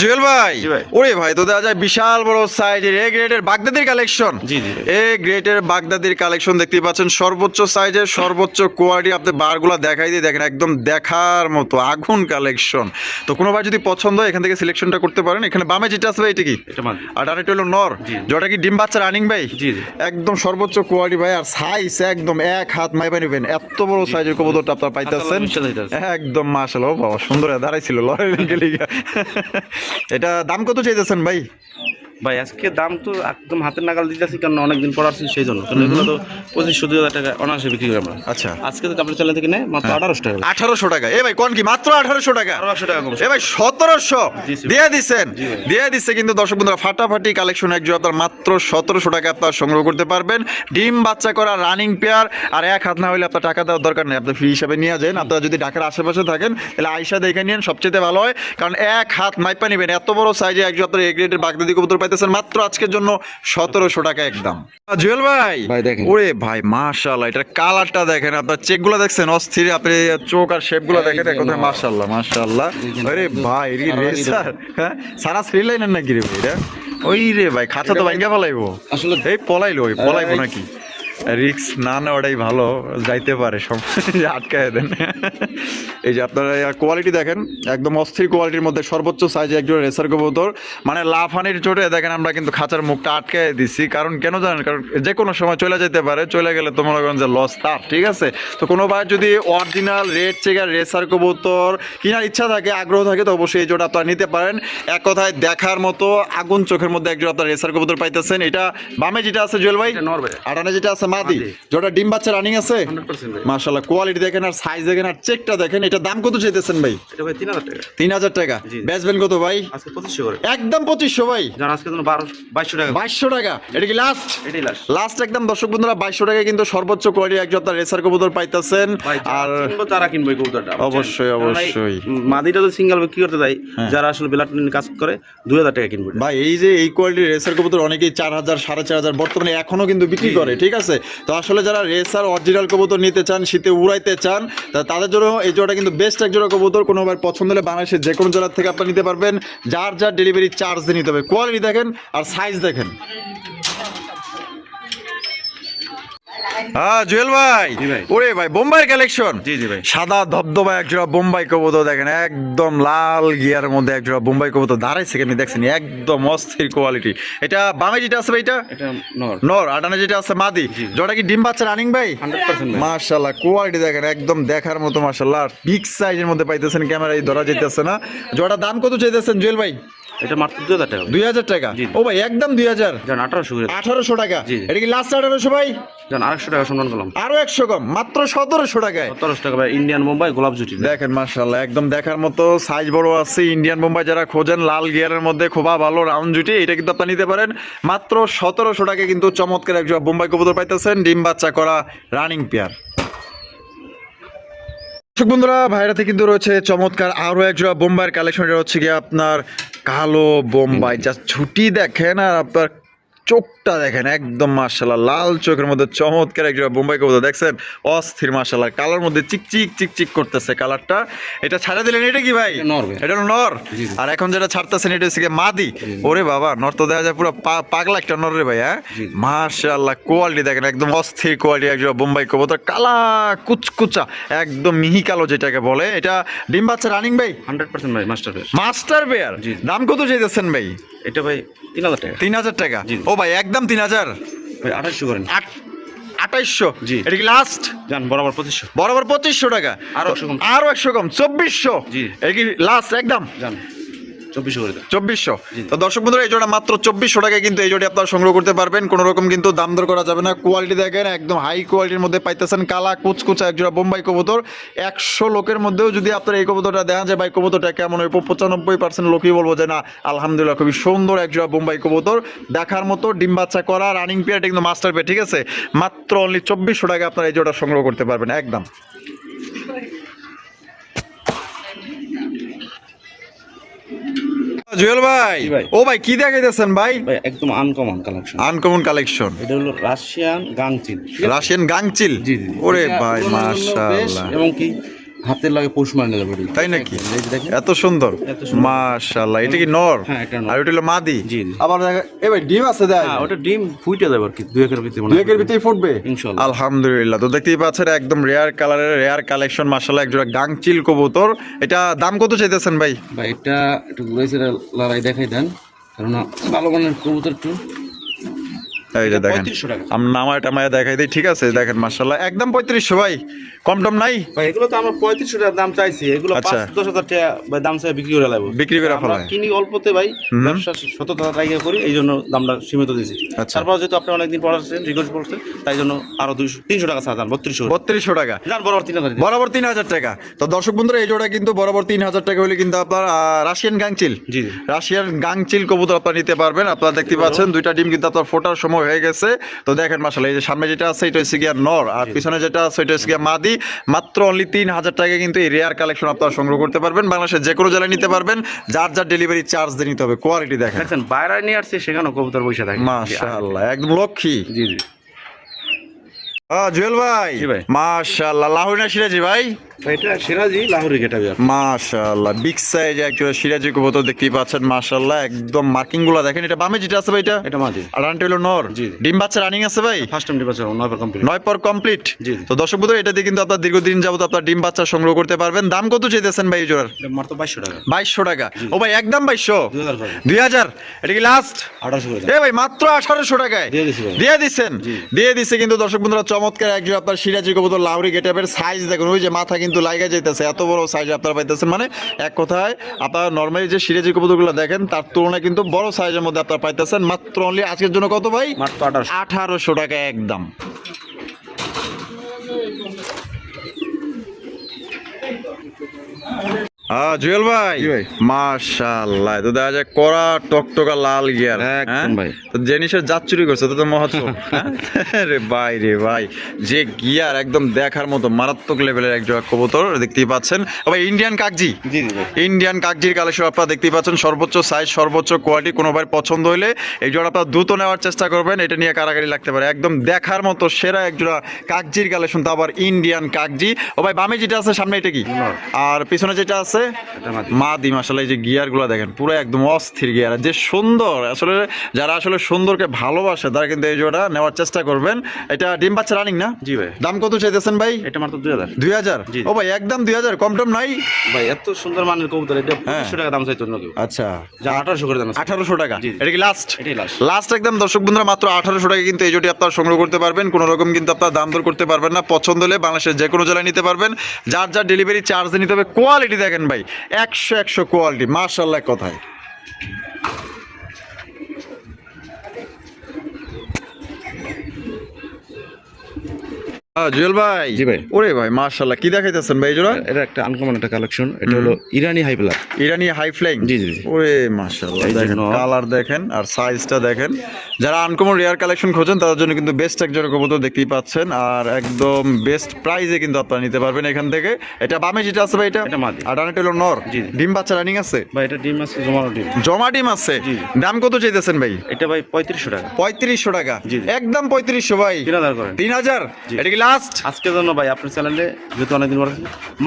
জুয়েল ভাই। ওরে ভাই তো দেখা যায় বিশাল বড় সাইজের এ গ্রেডের বাগদাদির কালেকশন জি, জি। এ গ্রেডের বাগদাদির কালেকশন দেখতেই পাচ্ছেন সর্বোচ্চ সাইজের সর্বোচ্চ কোয়ালিটি আপনি বারগুলা দেখাই দিয়ে দেখেন একদম দেখার মতো আগুন কালেকশন তো কোনো ভাই যদি পছন্দ হয় এখান থেকে সিলেকশনটা করতে পারেন। এখানে বামে যেটা আসবে এটা কি? আর আরেকটা হলো নর। যেটা কি ডিম বাচ্চা রানিং ভাই? জি। একদম সর্বোচ্চ কোয়ালিটি ভাই আর সাইজ একদম এক হাত মাইবা নেবেন। এত বড় সাইজের কবুতরটা আপনার পাইতেছেন। একদম ও বাবা সুন্দর দাঁড়াইছিল লড়াই গেলে এটা দাম কত চাইতেছেন ভাই? ভাই আজকে দাম তো একদম হাতের নাগাল দিতেছি কারণ অনেকদিন পর আসছি সেই জন্য। কারণ এগুলো তো পঁচিশশো দুই হাজার টাকা অনায়াসে বিক্রি করি আমরা। আচ্ছা। আজকে তো আপনার চ্যানেল থেকে নেয় মাত্র আঠারোশো টাকা। আঠারোশো টাকা। এ ভাই কোন কি? মাত্র আঠারোশো টাকা? একশো টাকা এ ভাই সতেরোশো। দিয়ে দিচ্ছেন দিয়ে দিচ্ছে কিন্তু দর্শক বন্ধুরা ফাটাফাটি কালেকশন একজন আপনার মাত্র সতেরোশো টাকা আপনার সংগ্রহ করতে পারবেন। ডিম বাচ্চা করা রানিং পেয়ার আর এক হাত না হলে আপনার টাকা দেওয়ার দরকার নেই। আপনি ফ্রি হিসাবে নিয়ে যান। আপনারা যদি ঢাকার আশেপাশে থাকেন তাহলে আইসা দেখে নিন সবচেয়ে ভালো হয়। কারণ এক হাত মাইপা নেবেন। এত বড় সাইজে একজন আপনার এ গ্রেডের বাগদাদি কবুতর পাইতেছেন মাত্র আজকের জন্য সতেরোশো টাকা একদম। জুয়েল ভাই ভাই, দেখেন। ওরে ভাই মাশাল্লাহ এটার কালারটা দেখেন আপনার চেকগুলো দেখছেন অস্থির আপনি চোখ আর শেপগুলা দেখেন কোথায়। মাশাল্লাহ মাশাল্লাহ আরে ভাই রে সারা রেসার হ্যাঁ? সারা লাইনের নাকি রে ভাই এটা? ওই রে ভাই খাতা তো ভাঙ্গা পলাইবো। আসলে এই পলাইলো ওই পলাইবো নাকি? রিক্স না নেওয়াটাই ভালো যাইতে পারে সব আটকায় দেন। এই যে আপনারা কোয়ালিটি দেখেন একদম অস্থির কোয়ালিটির মধ্যে সর্বোচ্চ সাইজে একজন রেসার কবুতর। মানে লাফানির চোটে দেখেন আমরা কিন্তু খাঁচার মুখটা আটকায় দিছি। কারণ কেন জানেন? কারণ যে কোনো সময় চলে যেতে পারে চলে গেলে তো মনে করেন যে লস তার ঠিক আছে? তো কোনো ভাই যদি অরিজিনাল রেড চেকার রেসার কবুতর কেনার ইচ্ছা থাকে আগ্রহ থাকে তো অবশ্যই এই জোড়া আপনারা নিতে পারেন। এক কথায় দেখার মতো আগুন চোখের মধ্যে একজন আপনার রেসার কবুতর পাইতেছেন। এটা বামে যেটা আছে জুয়েল ভাই? নরবে আটানে যেটা আছে মাদি। মাদি। যেটা ডিম বাচ্চা রানিং আছে। মাশাল্লাহ কোয়ালিটি দেখেন আর সাইজ দেখেন আর চেকটা দেখেন এটা দাম কত চাইতেছেন ভাই? এটা ভাই তিন হাজার টাকা। তিন হাজার টাকা। বেচবেন কত ভাই? আজকে পঁচিশশো করে। একদম পঁচিশশো ভাই। যার আজকে জন্য বারো বাইশশো টাকা। টাকা। এটা কি লাস্ট এটাই লাস্ট লাস্ট একদম দর্শক বন্ধুরা বাইশশো টাকায় কিন্তু সর্বোচ্চ কোয়ালিটি একজন আপনার রেসার কবুতর পাইতেছেন। আর কিনবো তারা কিনবো এই কবুতরটা অবশ্যই, অবশ্যই। মাদিটা তো সিঙ্গেল বিক্রি করতে দেয় হ্যাঁ। যারা আসলে বেলাট কাজ করে দুই হাজার টাকা কিনবো। ভাই এই যে এই কোয়ালিটির রেসার কবুতর অনেকেই চার হাজার সাড়ে চার হাজার বর্তমানে এখনও কিন্তু বিক্রি করে ঠিক আছে? তো আসলে যারা রেসার অরিজিনাল কবুতর নিতে চান, শীতে উড়াইতে চান তাদের জন্য এই জোড়া কিন্তু বেস্ট এক জোড়া কবুতর। কোনো ভাই পছন্দ হলে বাংলাদেশের যে কোনো জেলার থেকে আপনি নিতে পারবেন। যার যার ডেলিভারি চার্জ নিতে হবে। কোয়ালিটি দেখেন আর সাইজ দেখেন। হ্যাঁ জুয়েল ভাই। ওরে ভাই বোম্বাই কালেকশন। জি জি ভাই। সাদা ধবধবা একজোড়া বোম্বাই কবুতর দেখেন একদম লাল গিয়ার মধ্যে একজোড়া বোম্বাই কবুতর দেখছেন? একদম অস্থির কোয়ালিটি এটা বামে যেটা আছে ভাই এটা? এটা নর। নর আটানে যেটা আছে মাদি। কি ডিম বাচ্চা রানিং ভাই? মার্শাল্লাহ কোয়ালিটি দেখেন একদম দেখার মতো মার্শাল্লাহ বিগ সাইজের মধ্যে পাইতেছেন ক্যামেরায় ধরা যেতেছে না। জোড়া দাম কত চাইতেছেন জুয়েল ভাই? এটা মাত্র দুই হাজার টাকা। দুই হাজার টাকা? জি। ও ভাই একদম দুই হাজার? যান আঠারোশো করে। আঠারোশো টাকা। জি। এটা কি লাস্ট আঠারোশো ভাই? যান আড়াইশো টাকা সম্মান করলাম। আরও একশো কম মাত্র সতেরোশো টাকায়। সতেরোশো টাকা ভাই ইন্ডিয়ান মুম্বাই গোলাপ জুটি। দেখেন মার্শাল্লাহ একদম দেখার মতো সাইজ বড় আছে। ইন্ডিয়ান বোম্বাই যারা খোঁজেন লাল গিয়ারের মধ্যে খোবা ভালো রাউন্ড জুটি এটা কিন্তু আপনি নিতে পারেন। মাত্র সতেরোশো টাকা কিন্তু চমৎকার একজন বোম্বাই কবুতর পাইতেছেন ডিম বাচ্চা করা রানিং পেয়ার দর্শক বন্ধুরা ভাইরাতে কিন্তু রয়েছে চমৎকার আরও একজোড়া বোম্বাইয়ের কালেকশন এটা হচ্ছে গিয়ে আপনার কালো বোম্বাই। যা ছুটি দেখেন আর আপনার চোখটা দেখেন একদম মার্শাল্লাহ লাল চোখের মধ্যে চমৎকার এক জোড়া বোম্বাই কবুতর দেখছেন? অস্থির মার্শাল্লাহ কালার মধ্যে চিকচিক চিকচিক করতেছে কালারটা। এটা ছাড়া দিলেন এটা কি ভাই? এটা নর। আর এখন যেটা ছাড়তেছেন এটা হচ্ছে মাদি। ওরে বাবা নর তো দেখা যায় পুরো পাগলা একটা নর রে ভাই হ্যাঁ? মার্শাল্লাহ কোয়ালিটি দেখেন একদম অস্থির কোয়ালিটি একজন বোম্বাই কবুতর কালা কুচকুচা একদম মিহি কালো যেটাকে বলে। এটা ডিম বাচ্চা রানিং ভাই? হান্ড্রেড পার্সেন্ট ভাই মাস্টার পেয়ার মাস্টার বেয়ার। দাম কত চাইতেছেন ভাই? এটা ভাই তিন হাজার টাকা। তিন হাজার টাকা। ও ভাই একদম তিন হাজার। ভাই আঠাশশো করেন। আঠাইশশো? জি। এটা কি লাস্ট জান বরাবর পঁচিশশো। বরাবর পঁচিশশো টাকা। আরও একশো কম। আরও একশো কম চব্বিশশো। জি। এটা কি লাস্ট একদম যান চব্বিশশো। তো দর্শক বন্ধুরা এই জোড়া মাত্র চব্বিশশো টাকায় কিন্তু এই জোড়ি আপনারা সংগ্রহ করতে পারবেন। কোনো রকম কিন্তু দাম দর করা যাবে না। কোয়ালিটি দেখেন একদম হাই কোয়ালিটির মধ্যে পাইতেছেন কালা কুচকুচা এক জোড়া বোম্বাই কবুতর। একশো লোকের মধ্যেও যদি আপনার এই কবুতরটা দেখা যায় ভাই কবুতরটা কেমন হয় পঁচানব্বই পার্সেন্ট লোকই বলব যে না আলহামদুলিল্লাহ খুবই সুন্দর এক জোড়া বোম্বাই কবুতর। দেখার মতো ডিম বাচ্চা করা রানিং কিন্তু মাস্টার পে ঠিক আছে? মাত্র অনলি চব্বিশশো টাকা আপনারা এই জোড়া সংগ্রহ করতে পারবেন একদম। জুয়েল ভাই। ও ভাই কি দেখাইতেছেন ভাই? ভাই একদম আনকমন কালেকশন আনকমন কালেকশন এটা হলো রাশিয়ান গাংচিল। রাশিয়ান গাংচিল? জি জি ওরে ভাই মাশাআল্লাহ। এবং কি হাতের লাগে পোষ মানে যাবে তাই নাকি? এত সুন্দর। এত মাশাআল্লাহ এটা কি নর? হ্যাঁ, এটা আর ওটা হলো মাদি? জি, জি। আবার এ ভাই ডিম আছে দেখ। হ্যাঁ ওটা ডিম ফুটে যাবে আর কি দুই একের ভিতরে দুই একের ভিতরে ফুটবে। ইনশাআল্লাহ। আলহামদুলিল্লাহ তো দেখতেই পাচ্ছেন একদম রেয়ার কালারের রেয়ার কালেকশন মাশাআল্লাহ একজোড়া গাংচিল কবুতর। এটা দাম কত চাইতেছেন ভাই? ভাই এটা একটু ঘুরাইছে লড়াই দেখাই দেন। কারণ ভালো মানের কবুতর একটু। এই যে দেখেন আমি নামায় টামায় দেখাই দিই ঠিক আছে? দেখেন মাশাআল্লাহ একদম পঁয়ত্রিশশো ভাই কম টম নাই? ভাই এগুলো তো আমরা পঁয়ত্রিশশো টাকা দাম চাইছি এগুলো আচ্ছা। দশ হাজার টাকা ভাই দাম চাই বিক্রি করে লাগবে বিক্রি করে আমরা কিনি অল্পতে ভাই ব্যবসা সততা টাকা করি এই জন্য দামটা সীমিত দিয়েছি। আচ্ছা। তারপর যেহেতু আপনি অনেকদিন পড়াচ্ছেন রিকোয়েস্ট করছেন তাই জন্য আরও দুইশো তিনশো টাকা ছাড় বত্রিশশো। বত্রিশশো টাকা। বরাবর তিন হাজার বরাবর তিন হাজার টাকা। তো দর্শক বন্ধুরা এই জোড়া কিন্তু বরাবর তিন হাজার টাকা হলে কিন্তু আপনার রাশিয়ান গাংচিল। জি জি। রাশিয়ান গাংচিল কবুতর আপনার নিতে পারবেন। আপনারা দেখতে পাচ্ছেন দুইটা ডিম কিন্তু আপনার ফোটার সময় হয়ে গেছে। তো দেখেন মাসাল এই যে সামনে যেটা আছে এটা হচ্ছে গিয়া নর। আর পিছনে যেটা আছে এটা হচ্ছে গিয়া মাদি। মাত্র অনলি তিন হাজার টাকা কিন্তু এই রেয়ার কালেকশন আপনারা সংগ্রহ করতে পারবেন। বাংলাদেশের যে কোনো জেলায় নিতে পারবেন। যার যার ডেলিভারি চার্জ দিয়ে নিতে হবে। কোয়ালিটি দেখেন। দেখছেন বাইরে নিয়ে আসছে সেখানে কবুতর বসে থাকে। মাশাআল্লাহ একদম লক্ষ্মী। জি জি। জুয়েল ভাই। মাশাআল্লাহ লাহুনা সিরাজি ভাই? এটা সিরাজি লাহোরি গেটাবি মাশাআল্লাহ বিগ সাইজ একজন সিরাজি কবুতর দেখতেই পাচ্ছেন মাশাআল্লাহ একদম মার্কিংগুলো দেখেন এটা বামে যেটা আছে ভাই এটা? এটা মাঝে। আর আন্টি হলো নর। ডিম বাচ্চা রানিং আছে ভাই? ফার্স্ট টাইম ডিপার্চার নয় কমপ্লিট নয় পর কমপ্লিট তো দর্শক বন্ধু এটা দিয়ে কিন্তু আপনার দীর্ঘদিন যাবত আপনার ডিম বাচ্চা সংগ্রহ করতে পারবেন। দাম কত চাইতেছেন ভাই জোড়ার? মাত্র টাকা। ও ভাই একদম এটা কি লাস্ট এ ভাই মাত্র আঠারোশো টাকায়। দিয়ে দিয়ে দিচ্ছেন দিয়ে দিচ্ছে কিন্তু দর্শক বন্ধুরা চমৎকার একজন আপনার সিরাজি কবুতর লাউরি গেটাপের সাইজ দেখুন। ওই যে মাথা কিন্তু লাইগা যাইতেছে এত বড় সাইজ আপনারা পাইতেছেন। মানে এক কথায় আপনারা নর্মালি যে সিরাজি কবুতরগুলো দেখেন তার তুলনায় কিন্তু বড় সাইজের মধ্যে আপনারা পাইতেছেন। মাত্র অনলি আজকের জন্য কত ভাই? মাত্র আঠারোশো। আঠারোশো টাকা একদম। হ্যাঁ জুয়েল ভাই। মাশাআল্লাহ তো দেখা যায় কড়া টকটকা লাল গিয়ার একদম ভাই। তো জিনিসের জাত চুরি করছে তো তো মহৎ রে ভাই রে ভাই যে গিয়ার একদম দেখার মতো মারাত্মক লেভেলের এক জোড়া কবুতর দেখতেই পাচ্ছেন। ভাই ইন্ডিয়ান কাকজি জি জি ইন্ডিয়ান কাকজির কালেকশন আপনারা দেখতেই পাচ্ছেন সর্বোচ্চ সাইজ সর্বোচ্চ কোয়ালিটি কোনো ভাই পছন্দ হলে এই জোড়া আপনারা দ্রুত নেওয়ার চেষ্টা করবেন এটা নিয়ে কারাগারি লাগতে পারে। একদম দেখার মতো সেরা এক জোড়া কাকজির কালেকশন তো আবার ইন্ডিয়ান কাকজি। ও ভাই বামে যেটা আছে সামনে এটা কি? আর পিছনে যেটা আছে এটা মাদি। মাদি মাসালা এই যে গিয়ারগুলো দেখেন পুরো একদম অস্থির গিয়ার। যে সুন্দর আসলে যারা আসলে সুন্দরকে ভালোবাসে তারা কিন্তু এই জোড়া নেওয়ার চেষ্টা করবেন। এটা ডিম বাচ্চা রানিং না? জি ভাই। দাম কত চাইতেছেন ভাই? এটা মাত্র দুই হাজার। দুই হাজার? ও ভাই একদম দুই হাজার কম টম নাই? ভাই এত সুন্দর মানের কবুতর এটা হ্যাঁ। পঁচিশশো টাকা দাম চাইতো আচ্ছা। যা আঠারোশো করে দেন আঠারোশো টাকা? এটা কি লাস্ট এটাই লাস্ট লাস্ট একদম দর্শক বন্ধুরা মাত্র আঠারোশো টাকা কিন্তু এই জোটি আপনারা সংগ্রহ করতে পারবেন। কোনো রকম কিন্তু আপনারা দাম দর করতে পারবেন না। পছন্দ হলে বাংলাদেশের যে কোনো জেলায় নিতে পারবেন। যার যার ডেলিভারি চার্জ নিতে হবে কোয়ালিটি দেখেন ভাই একশো একশো কোয়ালিটি মার্শাল্লাহ কথায়। জুয়েল ভাই। জি ভাই। ওরে ভাই মার্শাল্লাহ কি দেখাইতেছেন ভাই জোড়া? এটা একটা আনকমন একটা কালেকশন এটা হলো Irani high blood Irani high flying জি, জি, জি। ওরে মাশাআল্লাহ দেখেন কালার দেখেন আর সাইজটা দেখেন। যারা আনকমন রেয়ার কালেকশন খোঁজেন তাদের জন্য কিন্তু বেস্ট একজন কবুতর দেখতেই পাচ্ছেন। আর একদম বেস্ট প্রাইজে কিন্তু আপনারা নিতে পারবেন এখান থেকে। এটা বামে যেটা আছে ভাই এটা? আর ডানেটা হলো নর। ডিম বাচ্চা রানিং আছে? ভাই এটা ডিম আছে ডিম। জমা ডিম আছে। দাম কত চাইতেছেন ভাই? এটা ভাই পঁয়ত্রিশশো টাকা। পঁয়ত্রিশশো টাকা। জি, জি। একদম পঁয়ত্রিশশো ভাই। তিন হাজার করেন তিন হাজার? জি। এটা কি লাস্ট আজকের জন্য ভাই আপনার চ্যানেলে যেহেতু অনেকদিন পরে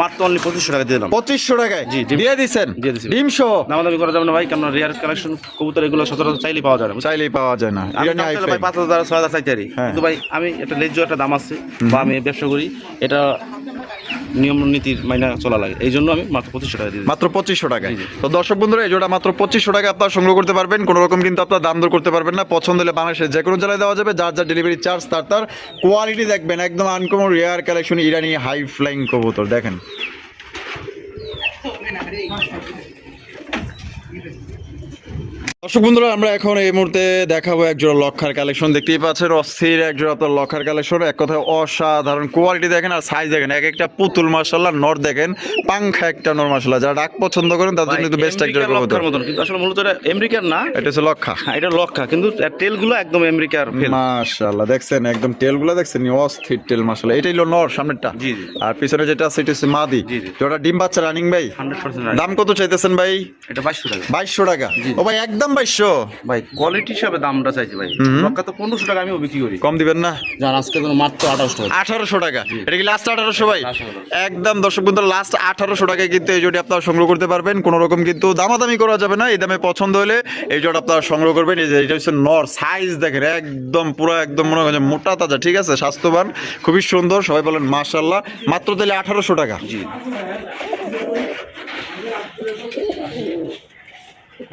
মাত্র অনলি পঁচিশশো টাকা দিয়ে দিলাম। পঁচিশশো টাকায়? জি। দিয়ে দিচ্ছেন দিয়ে দিছি। ডিম সহ? দামাদামি করা যাবে না ভাই কেন রেয়ার কালেকশন কবুতর এগুলো সচরাচর চাইলেই পাওয়া যায় না চাইলেই পাওয়া যায় না। আমি ভাই পাঁচ হাজার ছয় হাজার চাইতে হ্যাঁ। কিন্তু ভাই আমি একটা লেজ্জ একটা দাম আছে বা আমি ব্যবসা করি এটা নিয়ম নীতির মাইনা চলা লাগে। এই জন্য আমি মাত্র পঁচিশশো টাকা দিই। মাত্র পঁচিশশো টাকা। তো দর্শক বন্ধুরা এই জোড়া মাত্র পঁচিশশো টাকা আপনার সংগ্রহ করতে পারবেন। কোনো রকম কিন্তু আপনার দাম দর করতে পারবেন না। পছন্দ হলে বাংলাদেশের যে কোনো জেলায় দেওয়া যাবে। যার যার ডেলিভারি চার্জ তার তার কোয়ালিটি দেখবেন। একদম uncommon rare collection Irani high flying কবুতর দেখেন। দর্শক বন্ধুরা আমরা এখন এই মুহূর্তে দেখাবো একজোড়া লক্ষার কালেকশন। দেখতেই পাচ্ছেন অস্থির একজোড়া আপনার লক্ষার কালেকশন। এক কথায় অসাধারণ কোয়ালিটি দেখেন আর সাইজ দেখেন। এক একটা পুতুল মার্শাল্লাহ নর দেখেন। পাংখা একটা নর মার্শাল্লাহ যারা ডাক পছন্দ করেন তার জন্য কিন্তু বেস্ট একজোড়া লক্ষার মতন কিন্তু আসলে মূলত এটা আমেরিকার না। এটা হচ্ছে লক্ষা। হ্যাঁ, এটা লক্ষা কিন্তু টেলগুলো একদম আমেরিকার ফেল মাশাআল্লাহ দেখছেন একদম টেলগুলো দেখছেন অস্থির টেল মাশাআল্লাহ। এটাই হলো নর সামনেরটা। জি। আর পিছনে যেটা আছে এটা হচ্ছে মাদি। জি, জি। যেটা ডিম বাচ্চা রানিং ভাই? হান্ড্রেড পার্সেন্ট দাম কত চাইতেছেন ভাই? এটা বাইশশো টাকা। বাইশশো টাকা। ও ভাই একদম বাইশশো। ভাই কোয়ালিটি হিসাবে দামটা চাইছি ভাই। লক্ষা তো পনেরোশো টাকা আমিও বিক্রি করি। কম দিবেন না? যার আজকে কোনো মাত্র আঠারোশো টাকা। আঠারোশো টাকা। এটা কি লাস্ট আঠারোশো ভাই? একদম দর্শক বন্ধু লাস্ট আঠারোশো টাকায় কিন্তু এই জোটি আপনারা সংগ্রহ করতে পারবেন। কোনো রকম কিন্তু দামাদামি করা যাবে না। এই দামে পছন্দ হলে এই জোট আপনারা সংগ্রহ করবেন। এই যে এটা হচ্ছে নর সাইজ দেখেন একদম পুরো একদম মনে হয় মোটা তাজা ঠিক আছে? স্বাস্থ্যবান খুবই সুন্দর। সবাই বলেন মাশাল্লাহ মাত্র তাহলে আঠারোশো টাকা। জি।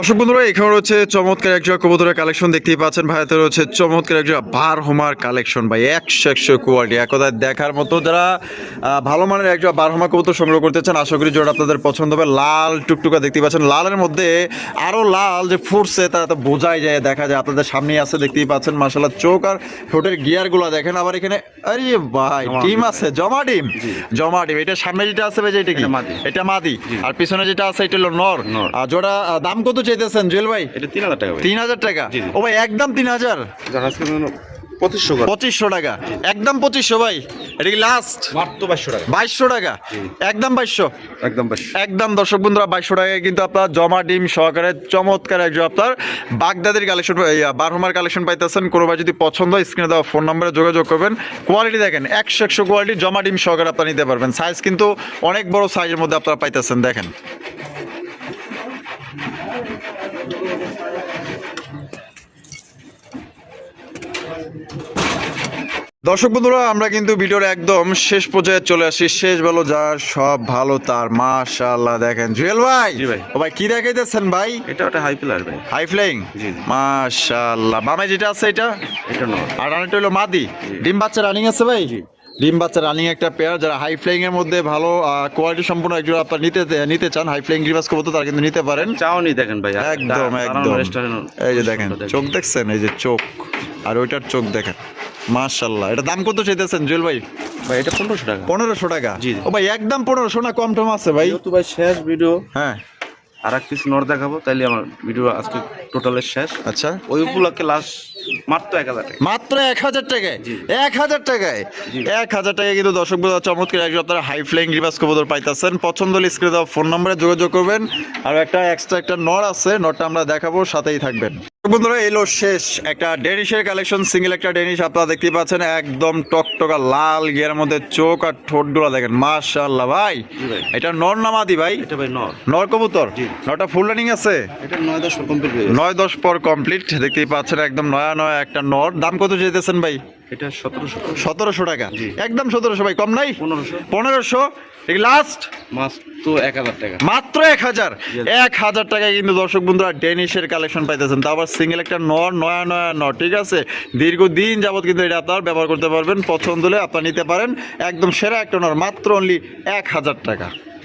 দর্শক বন্ধুরা এখানে রয়েছে চমৎকার একজোড়া কবুতরের কালেকশন দেখতেই পাচ্ছেন। ভাইতে রয়েছে চমৎকার একজোড়া বার হোমার কালেকশন ভাই। একশো একশো কোয়ালিটি এক কথায় দেখার মতো যারা ভালো মানের একজোড়া বার হোমা কবুতর সংগ্রহ করতে চান আশা করি জোড়া আপনাদের পছন্দ হবে। লাল টুকটুকা দেখতে পাচ্ছেন। লালের মধ্যে আরও লাল যে ফুটছে তা তো বোঝাই যায় দেখা যায়। আপনাদের সামনেই আছে দেখতেই পাচ্ছেন। মাসাল্লাহ চোখ আর ঠোঁটের গিয়ারগুলো দেখেন। আবার এখানে আরে ভাই ডিম। আছে জমা ডিম। জমা ডিম। এটা সামনে যেটা আছে ভাই এটা কি? এটা মাদি। আর পিছনে যেটা আছে এটা হলো নর। আর জোড়া দাম কত চাইতেছেন জুয়েল ভাই? এটা তিন হাজার টাকা তিন হাজার টাকা? জি, জি। ও ভাই একদম তিন হাজার? পঁচিশশো পঁচিশশো টাকা। একদম পঁচিশশো ভাই এটা কি লাস্ট মাত্র বাইশশো টাকা। বাইশশো টাকা? একদম বাইশশো? একদম একদম দর্শক বন্ধুরা বাইশশো টাকায় কিন্তু আপনার জমা ডিম সহকারে চমৎকার একজন আপনার বাগদাদের কালেকশন বারহমার কালেকশন পাইতেছেন। কোনো ভাই যদি পছন্দ হয় স্ক্রিনে দেওয়া ফোন নম্বরে যোগাযোগ করবেন। কোয়ালিটি দেখেন একশো একশো কোয়ালিটি জমা ডিম সহকারে আপনারা নিতে পারবেন। সাইজ কিন্তু অনেক বড় সাইজের মধ্যে আপনারা পাইতেছেন দেখেন। দর্শক বন্ধুরা আমরা কিন্তু ভিডিওর একদম শেষ পর্যায়ে চলে আসি। শেষ ভালো যার সব ভালো তার। মাশাআল্লাহ দেখেন। জুয়েল ভাই জি ভাই। ও ভাই কি দেখাইতেছেন ভাই? এটা ওটা হাই পিলার ভাই। হাই ফ্লাইং জি, জি। মাশাআল্লাহ। বামে যেটা আছে এটা? এটা নয়। আর রানিটা হলো মাদি। ডিম বাচ্চা রানিং আছে ভাই? ডিম বাচ্চা রানিং একটা পেয়ার যারা হাই ফ্লাইং এর মধ্যে ভালো কোয়ালিটি সম্পূর্ণ একজন আপনার নিতে নিতে চান হাই ফ্লাইং গ্রিবাস কবুতর তারা কিন্তু নিতে পারেন। চাওনি দেখেন ভাই একদম একদম। এই যে দেখেন। চোখ দেখছেন? এই যে চোখ। আর ওইটার চোখ দেখেন। মাশাল্লাহ এটা দাম কত চাইতেছেন জুয়েল ভাই? ভাই এটা পনেরোশো টাকা। পনেরোশো টাকা? জি। ও ভাই একদম পনেরোশো না কম টম আছে ভাই? তো ভাই শেষ ভিডিও হ্যাঁ। আর এক পিস নর দেখাবো তাইলে আমার ভিডিও আজকে টোটালের শেষ। আচ্ছা। ওই উপলক্ষে লাস্ট মাত্র এক হাজার টাকা। মাত্র এক হাজার টাকায়? এক হাজার টাকায়? এক হাজার টাকায় কিন্তু দর্শক বন্ধুরা চমৎকার একজন আপনারা হাই ফ্লাইং রিভার্স কবুতর পাইতেছেন। পছন্দ হলে স্ক্রিনে দেওয়া ফোন নম্বরে যোগাযোগ করবেন। আর একটা এক্সট্রা একটা নর আছে নরটা আমরা দেখাবো সাথেই থাকবেন। বন্ধুরা এলো শেষ একটা ডেনিশের কালেকশন সিঙ্গেল একটা ডেনিশ আপনারা দেখতেই পাচ্ছেন একদম টকটকা লাল গিয়ার মধ্যে চোখ আর ঠোঁটগুলো দেখেন। মাশাআল্লাহ ভাই ভাই। এটা নর নামাদি ভাই? এটা ভাই নর। নর কবুতর? জি। নরটা ফুল রানিং আছে? এটা নয় দশ কমপ্লিট হয়ে গেছে নয় দশ পর কমপ্লিট দেখতেই পাচ্ছেন একদম নয়া নয়া একটা নর। দাম কত যেতেছেন ভাই? এটা সতেরোশো। সতেরোশো টাকা। একদম সতেরোশো ভাই কম নাই? পনেরোশো। পনেরোশো। লাস্ট মাত্র এক হাজার টাকা। মাত্র এক হাজার? এক হাজার টাকায় কিন্তু দর্শক বন্ধুরা ডেনিশের কালেকশন পাইতেছেন। তারপর সিঙ্গেল একটা নর নয়া নয়া নর ঠিক আছে? দীর্ঘদিন যাবৎ কিন্তু এটা আপনার ব্যবহার করতে পারবেন। পছন্দ হলে আপনার নিতে পারেন। একদম সেরা একটা নর মাত্র অনলি এক হাজার টাকা।